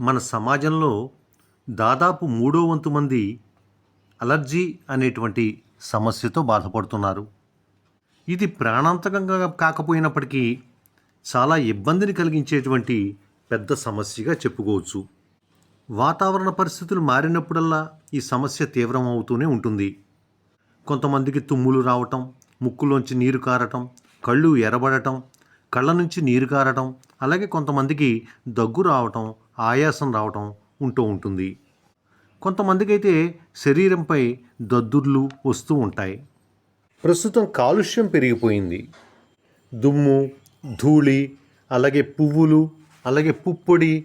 మన సమాజంలో దాదాపు మూడో వంతు మంది అలర్జీ అనేటువంటి సమస్యతో బాధపడుతున్నారు. ఇది ప్రాణాంతకంగా కాకపోయినప్పటికీ చాలా ఇబ్బందిని కలిగించేటువంటి పెద్ద సమస్యగా చెప్పుకోవచ్చు. వాతావరణ పరిస్థితులు మారినప్పుడల్లా ఈ సమస్య తీవ్రం అవుతూనే ఉంటుంది. కొంతమందికి తుమ్ములు రావటం ముక్కులోంచి నీరు కారటం కళ్ళు ఎరబడటం కళ్ళ నుంచి నీరు కారటం అలాగే కొంతమందికి దగ్గు రావటం ఆయాసం రావటం ఉంటూ ఉంటుంది. కొంతమందికి అయితే శరీరంపై దద్దుర్లు వస్తూ ఉంటాయి. ప్రస్తుతం కాలుష్యం పెరిగిపోయింది. దుమ్ము ధూళి అలాగే పువ్వులు అలాగే పుప్పొడి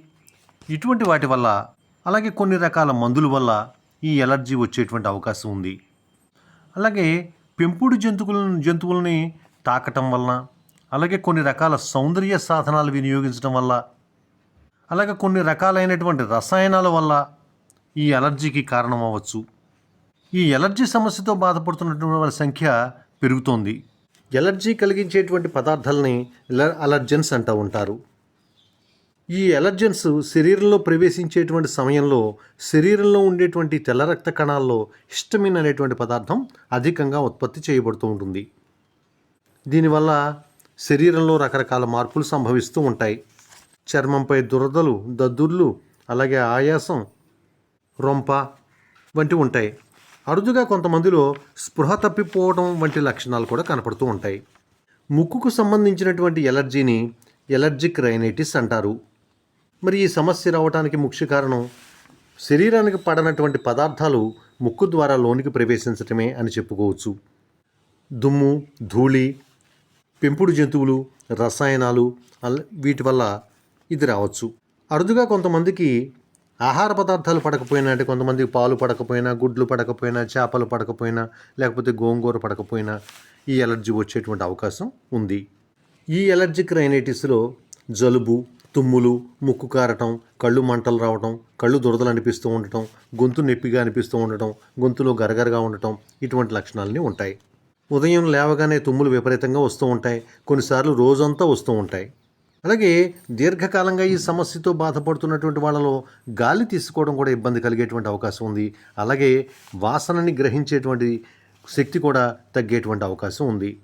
ఇటువంటి వాటి వల్ల అలాగే కొన్ని రకాల మందుల వల్ల ఈ ఎలర్జీ వచ్చేటువంటి అవకాశం ఉంది. అలాగే పెంపుడు జంతువులను జంతువులని తాకటం వలన అలాగే కొన్ని రకాల సౌందర్య సాధనాలు వినియోగించడం వల్ల అలాగే కొన్ని రకాలైనటువంటి రసాయనాల వల్ల ఈ అలర్జీకి కారణం అవ్వచ్చు ఈ ఎలర్జీ సమస్యతో బాధపడుతున్నటువంటి వాళ్ళ సంఖ్య పెరుగుతోంది. ఎలర్జీ కలిగించేటువంటి పదార్థాలని అలర్జెన్స్ అంటూ ఉంటారు. ఈ ఎలర్జెన్స్ శరీరంలో ప్రవేశించేటువంటి సమయంలో శరీరంలో ఉండేటువంటి తెల్ల రక్త కణాల్లో హిస్టమిన్ అనేటువంటి పదార్థం అధికంగా ఉత్పత్తి చేయబడుతూ ఉంటుంది. దీనివల్ల శరీరంలో రకరకాల మార్పులు సంభవిస్తూ ఉంటాయి. చర్మంపై దురదలు దద్దుర్లు అలాగే ఆయాసం రొంప వంటివి ఉంటాయి. అరుదుగా కొంతమందిలో స్పృహ తప్పిపోవడం వంటి లక్షణాలు కూడా కనపడుతూ ఉంటాయి. ముక్కుకు సంబంధించినటువంటి ఎలర్జీని ఎలర్జిక్ రైనైటిస్ అంటారు. మరి ఈ సమస్య రావడానికి ముఖ్య కారణం శరీరానికి పడనటువంటి పదార్థాలు ముక్కు ద్వారా లోనికి ప్రవేశించటమే అని చెప్పుకోవచ్చు. దుమ్ము ధూళి పెంపుడు జంతువులు రసాయనాలు వీటి వల్ల ఇది రావచ్చు. అరుదుగా కొంతమందికి ఆహార పదార్థాలు పడకపోయినా అంటే కొంతమందికి పాలు పడకపోయినా గుడ్లు పడకపోయినా చేపలు పడకపోయినా లేకపోతే గోంగూర పడకపోయినా ఈ ఎలర్జీ వచ్చేటువంటి అవకాశం ఉంది. ఈ ఎలర్జిక్ రైనైటిస్లో జలుబు తుమ్ములు ముక్కు కారటం కళ్ళు మంటలు రావటం కళ్ళు దురదలు అనిపిస్తూ ఉండటం గొంతు నొప్పిగా అనిపిస్తూ ఉండటం గొంతులో గరగరగా ఉండటం ఇటువంటి లక్షణాలని ఉంటాయి. ఉదయం లేవగానే తుమ్ములు విపరీతంగా వస్తూ ఉంటాయి. కొన్నిసార్లు రోజంతా వస్తూ ఉంటాయి. అలాగే దీర్ఘకాలంగా ఈ సమస్యతో బాధపడుతున్నటువంటి వాళ్ళలో గాలి తీసుకోవడం కూడా ఇబ్బంది కలిగేటువంటి అవకాశం ఉంది. అలాగే వాసనని గ్రహించేటువంటి శక్తి కూడా తగ్గేటువంటి అవకాశం ఉంది.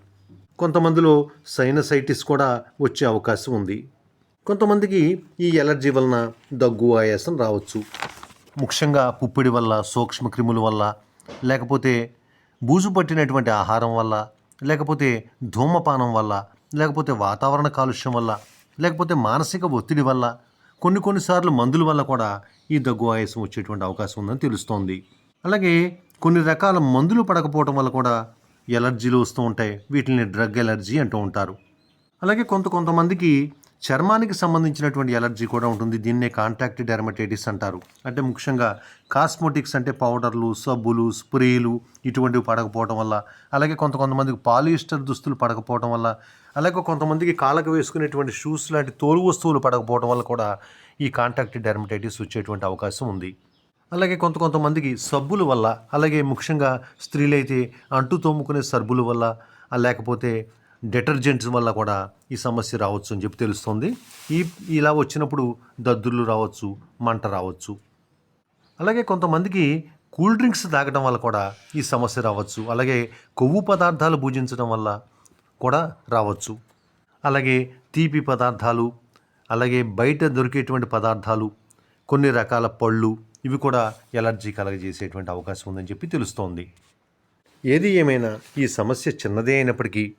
కొంతమందిలో సైనసైటిస్ కూడా వచ్చే అవకాశం ఉంది. కొంతమందికి ఈ ఎలర్జీ వలన దగ్గు ఆయాసం రావచ్చు. ముఖ్యంగా పుప్పిడి వల్ల సూక్ష్మ క్రిముల వల్ల లేకపోతే బూజు పట్టినటువంటి ఆహారం వల్ల లేకపోతే ధూమపానం వల్ల లేకపోతే వాతావరణ కాలుష్యం వల్ల లేకపోతే మానసిక ఒత్తిడి వల్ల కొన్ని కొన్నిసార్లు మందుల వల్ల కూడా ఈ దగ్గు ఆయాసం వచ్చేటువంటి అవకాశం ఉందని తెలుస్తోంది. అలాగే కొన్ని రకాల మందులు పడకపోవడం వల్ల కూడా ఎలర్జీలు వస్తూ ఉంటాయి. వీటిని డ్రగ్ ఎలర్జీ అంటూ ఉంటారు. అలాగే కొంత కొంతమందికి చర్మానికి సంబంధించినటువంటి ఎలర్జీ కూడా ఉంటుంది. దీన్నే కాంటాక్ట్ డెర్మటైటిస్ అంటారు. అంటే ముఖ్యంగా కాస్మోటిక్స్ అంటే పౌడర్లు సబ్బులు స్ప్రేలు ఇటువంటివి పడకపోవడం వల్ల అలాగే కొంత కొంతమందికి పాలిస్టర్ దుస్తులు పడకపోవడం వల్ల అలాగే కొంతమందికి కాళ్ళకు వేసుకునేటువంటి షూస్ లాంటి తోలు వస్తువులు పడకపోవడం వల్ల కూడా ఈ కాంటాక్ట్ డెర్మటైటిస్ వచ్చేటువంటి అవకాశం ఉంది. అలాగే కొంత కొంతమందికి సబ్బుల వల్ల అలాగే ముఖ్యంగా స్త్రీలైతే అంటు తోముకునే సబ్బుల వల్ల లేకపోతే డిటర్జెంట్స్ వల్ల కూడా ఈ సమస్య రావచ్చు అని చెప్పి తెలుస్తుంది. ఈ ఇలా వచ్చినప్పుడు దద్దుర్లు రావచ్చు మంట రావచ్చు. అలాగే కొంతమందికి కూల్ డ్రింక్స్ తాగడం వల్ల కూడా ఈ సమస్య రావచ్చు. అలాగే కొవ్వు పదార్థాలు భుజించడం వల్ల కూడా రావచ్చు. అలాగే తీపి పదార్థాలు అలాగే బయట దొరికేటువంటి పదార్థాలు కొన్ని రకాల పళ్ళు ఇవి కూడా ఎలర్జీ కలగజేసేటువంటి అవకాశం ఉందని చెప్పి తెలుస్తోంది. ఏది ఏమైనా ఈ సమస్య చిన్నదే అయినప్పటికీ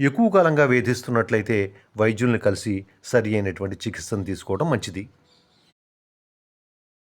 ఎక్కువ కాలంగా వేధిస్తున్నట్లయితే వైద్యుల్ని కలిసి సరి అయినటువంటి చికిత్సను తీసుకోవడం మంచిది.